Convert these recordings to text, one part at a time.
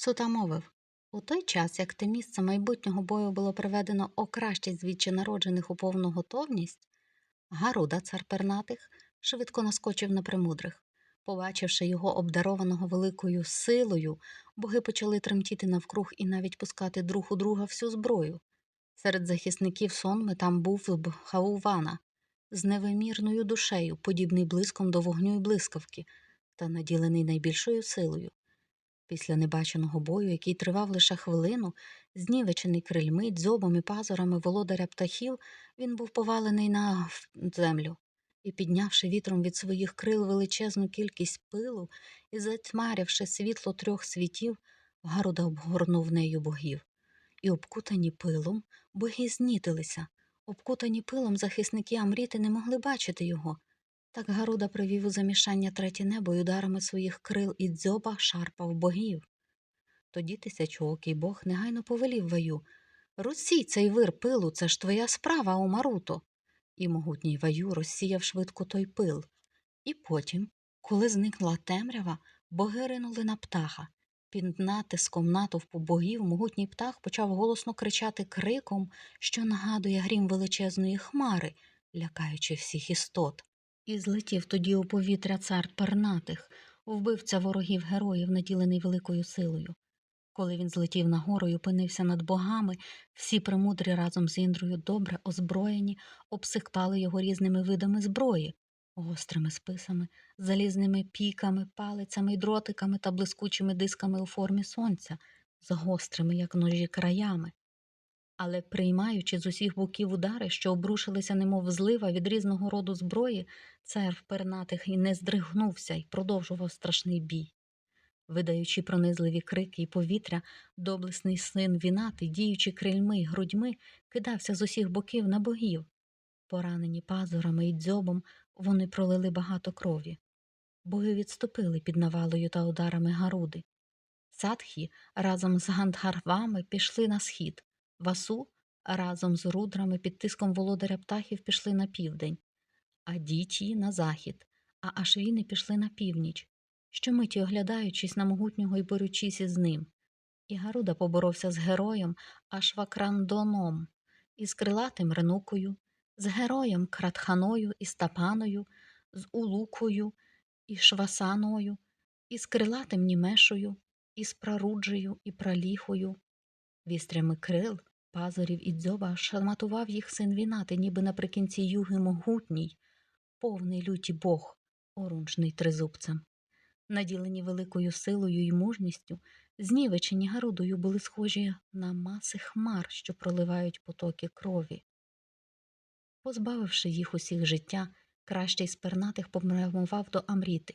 Сута мовив у той час, як те місце майбутнього бою було приведено о кращість звідчі народжених у повну готовність, Гаруда, цар пернатих, швидко наскочив на примудрих. Побачивши його обдарованого великою силою, боги почали тремтіти навкруг і навіть пускати друг у друга всю зброю. Серед захисників сонми там був б Хаувана з невимірною душею, подібний блиском до вогню й блискавки, та наділений найбільшою силою. Після небаченого бою, який тривав лише хвилину, знівечений крильми, дзьобом і пазурами володаря птахів, він був повалений на землю і, піднявши вітром від своїх крил величезну кількість пилу і затьмарявши світло трьох світів, Гаруда обгорнув нею богів. І обкутані пилом боги знітилися. Обкутані пилом захисники Амріти не могли бачити його. Так Гаруда привів у замішання третє небо і ударами своїх крил і дзьоба шарпав богів. Тоді тисячоокий бог негайно повелів ваю Русій цей вир пилу, це ж твоя справа, о Маруто. І могутній ваю розсіяв швидко той пил. І потім, коли зникла темрява, боги ринули на птаха. Під натиском натовпу богів могутній птах почав голосно кричати криком, що нагадує грім величезної хмари, лякаючи всіх істот. І злетів тоді у повітря цар пернатих, вбивця ворогів героїв, наділений великою силою. Коли він злетів нагору і опинився над богами, всі премудрі разом з Індрою добре озброєні, обсикпали його різними видами зброї, гострими списами, залізними піками, палицями й дротиками та блискучими дисками у формі сонця, з гострими, як ножі, краями. Але, приймаючи з усіх боків удари, що обрушилися, немов злива від різного роду зброї, цар пернатих і не здригнувся і продовжував страшний бій. Видаючи пронизливі крики і повітря, доблесний син вінати, діючи крильми й грудьми, кидався з усіх боків на богів. Поранені пазурами і дзьобом, вони пролили багато крові. Боги відступили під навалою та ударами Гаруди. Садхі разом з Гандгарвами пішли на схід, Васу разом з рудрами під тиском володаря птахів пішли на південь, а діті на захід, а ашвіни пішли на північ, щомиті оглядаючись на могутнього і борючись із ним. І Гаруда поборовся з героєм Ашвакрандоном, із крилатим ренукою, з героєм Кратханою і Стапаною, з Улукою і Швасаною, із крилатим Німешою, із Праруджею і Праліхою. Вістрями крил, пазурів і дзьоба шарматував їх син вінати, ніби наприкінці юги могутній, повний люті бог, орунжний тризубцем. Наділені великою силою і мужністю, знівечені гарудою були схожі на маси хмар, що проливають потоки крові. Позбавивши їх усіх життя, кращий з пернатих попрямував до Амріти,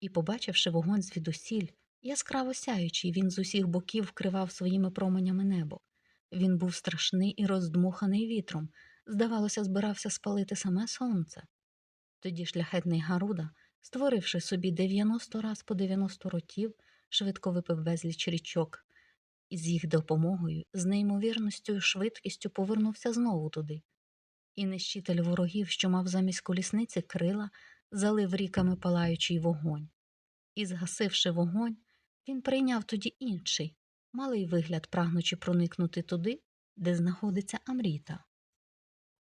і, побачивши вогонь звідусіль, яскраво сяючий, він з усіх боків вкривав своїми променями небо. Він був страшний і роздмуханий вітром, здавалося, збирався спалити саме сонце. Тоді шляхетний Гаруда, створивши собі 90 раз по 90 ротів, швидко випив безліч річок, і з їх допомогою, з неймовірністю і швидкістю повернувся знову туди. І нищитель ворогів, що мав замість колісниці крила, залив ріками палаючий вогонь. І, згасивши вогонь, він прийняв тоді інший, малий вигляд, прагнучи проникнути туди, де знаходиться Амріта.